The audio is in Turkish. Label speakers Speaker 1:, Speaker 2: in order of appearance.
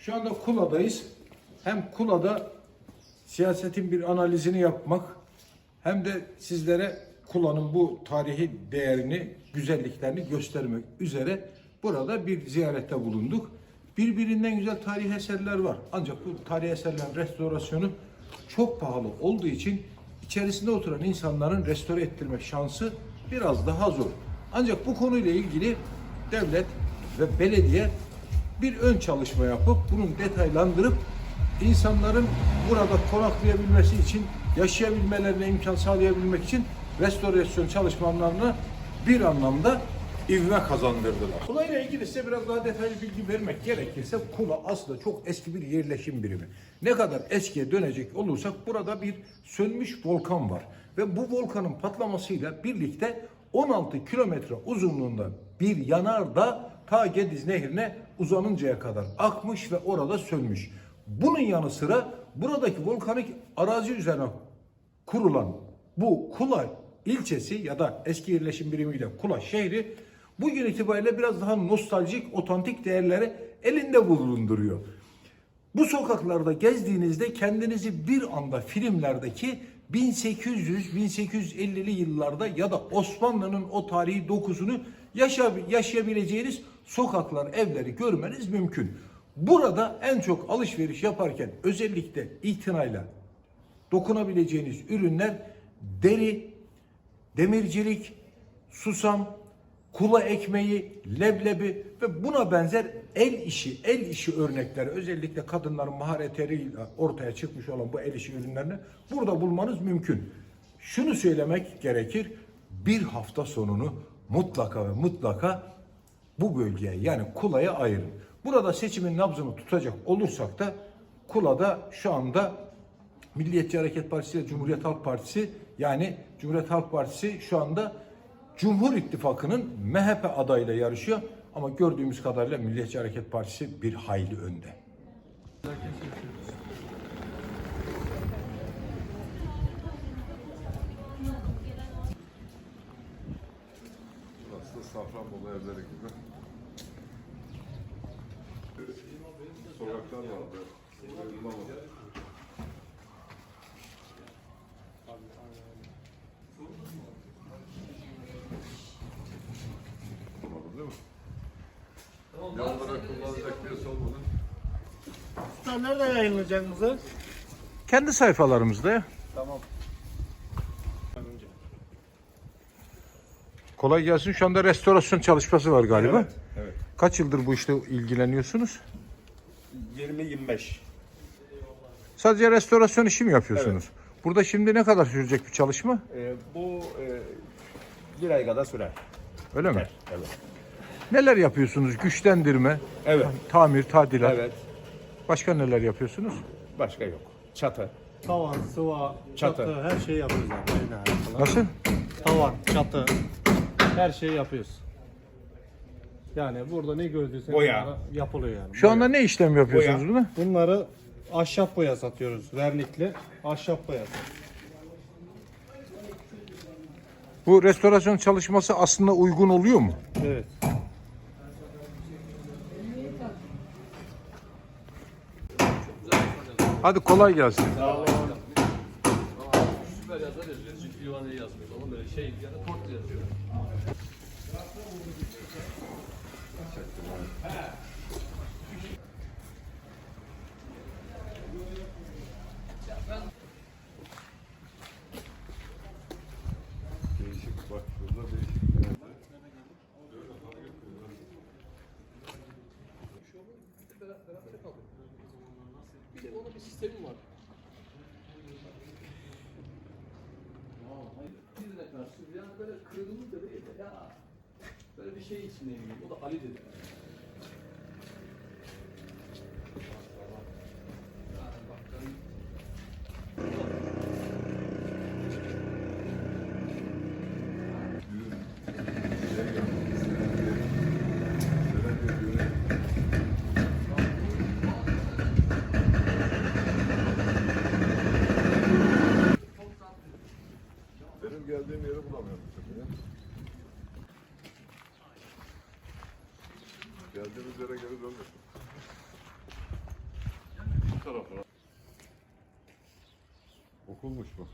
Speaker 1: Şu anda Kula'dayız. Hem Kula'da siyasetin bir analizini yapmak hem de sizlere Kula'nın bu tarihi değerini, güzelliklerini göstermek üzere burada bir ziyarette bulunduk. Birbirinden güzel tarihi eserler var. Ancak bu tarihi eserlerin restorasyonu çok pahalı olduğu için içerisinde oturan insanların restore ettirme şansı biraz daha zor. Ancak bu konuyla ilgili devlet ve belediye bir ön çalışma yapıp bunun detaylandırıp insanların burada konaklayabilmesi için, yaşayabilmelerine imkan sağlayabilmek için restorasyon çalışmalarına bir anlamda ivme kazandırdılar. Kula ile ilgili size biraz daha detaylı bilgi vermek gerekirse Kula aslında çok eski bir yerleşim birimi. Ne kadar eskiye dönecek olursak burada bir sönmüş volkan var. Ve bu volkanın patlamasıyla birlikte 16 kilometre uzunluğunda bir yanardağ ta Gediz Nehri'ne uzanıncaya kadar akmış ve orada sönmüş. Bunun yanı sıra buradaki volkanik arazi üzerine kurulan bu Kula ilçesi ya da eski yerleşim birimiyle Kula şehri bugün itibariyle biraz daha nostaljik, otantik değerleri elinde bulunduruyor. Bu sokaklarda gezdiğinizde kendinizi bir anda filmlerdeki 1800-1850'li yıllarda ya da Osmanlı'nın o tarihi dokusunu yaşa, yaşayabileceğiniz sokaklar, evleri görmeniz mümkün. Burada en çok alışveriş yaparken özellikle itinayla dokunabileceğiniz ürünler deri, demircilik, susam, kula ekmeği, leblebi ve buna benzer el işi, el işi örnekleri özellikle kadınların maharetleriyle ortaya çıkmış olan bu el işi ürünlerini burada bulmanız mümkün. Şunu söylemek gerekir. Bir hafta sonunu mutlaka ve mutlaka bu bölgeye yani Kula'ya ayırın. Burada seçimin nabzını tutacak olursak da Kula'da şu anda Milliyetçi Hareket Partisi ile Cumhuriyet Halk Partisi yani Cumhuriyet Halk Partisi şu anda Cumhur İttifakı'nın MHP adayıyla yarışıyor. Ama gördüğümüz kadarıyla Milliyetçi Hareket Partisi bir hayli önde.
Speaker 2: Safranbolu evleri gibi. Sokaklar vardı. Bulamadım. Bulamadım değil mi? Ne olarak kullanacak bir olmadı.
Speaker 3: Sen nerede yayınlayacaksınız?
Speaker 1: Kendi sayfalarımızda.
Speaker 3: Tamam.
Speaker 1: Kolay gelsin. Şu anda restorasyon çalışması var galiba.
Speaker 3: Evet, evet.
Speaker 1: Kaç yıldır bu işte ilgileniyorsunuz?
Speaker 3: 20-25.
Speaker 1: Sadece restorasyon işi mi yapıyorsunuz? Burada şimdi ne kadar sürecek bir çalışma?
Speaker 3: Ee, bu e, bir ay kadar sürer.
Speaker 1: Öyle mi?
Speaker 3: Evet.
Speaker 1: Neler yapıyorsunuz? Güçlendirme,
Speaker 3: Evet.
Speaker 1: tamir, tadilat.
Speaker 3: Evet.
Speaker 1: Başka neler yapıyorsunuz?
Speaker 3: Başka yok. Çatı.
Speaker 4: Tavan, sıva,
Speaker 3: Çatı.
Speaker 4: çatı, her şeyi yapıyoruz. Aynen.
Speaker 1: Nasıl?
Speaker 4: Tavan, çatı, her şeyi yapıyoruz. Yani burada ne gördüysen
Speaker 3: Boya.
Speaker 4: bunlara yapılıyor yani.
Speaker 1: Şu anda ne işlem yapıyorsunuz
Speaker 3: Boya.
Speaker 1: buna?
Speaker 4: Bunları ahşap boya satıyoruz. Vernikli ahşap boya.
Speaker 1: Bu restorasyon çalışması aslında uygun oluyor mu?
Speaker 4: Evet.
Speaker 1: Hadi kolay gelsin.
Speaker 5: Süper yazar yazıyor. Livaneli yazmıyor. Böyle şey ya da portre yazıyor.
Speaker 2: Değişik bak şurada değişik bir yerde.
Speaker 5: Bir de onun bir sistemi var. Karşı yani böyle kırılmış da değil de ya böyle bir şey içindeyim. O da Ali dedi. Yani bak ben
Speaker 2: Şey geldi, Selen diye. Selen diye bir yönet- Benim geldiğim yeri bulamıyorum. Geldiğimiz yere geri döndük. tarafına. Okulmuş bu.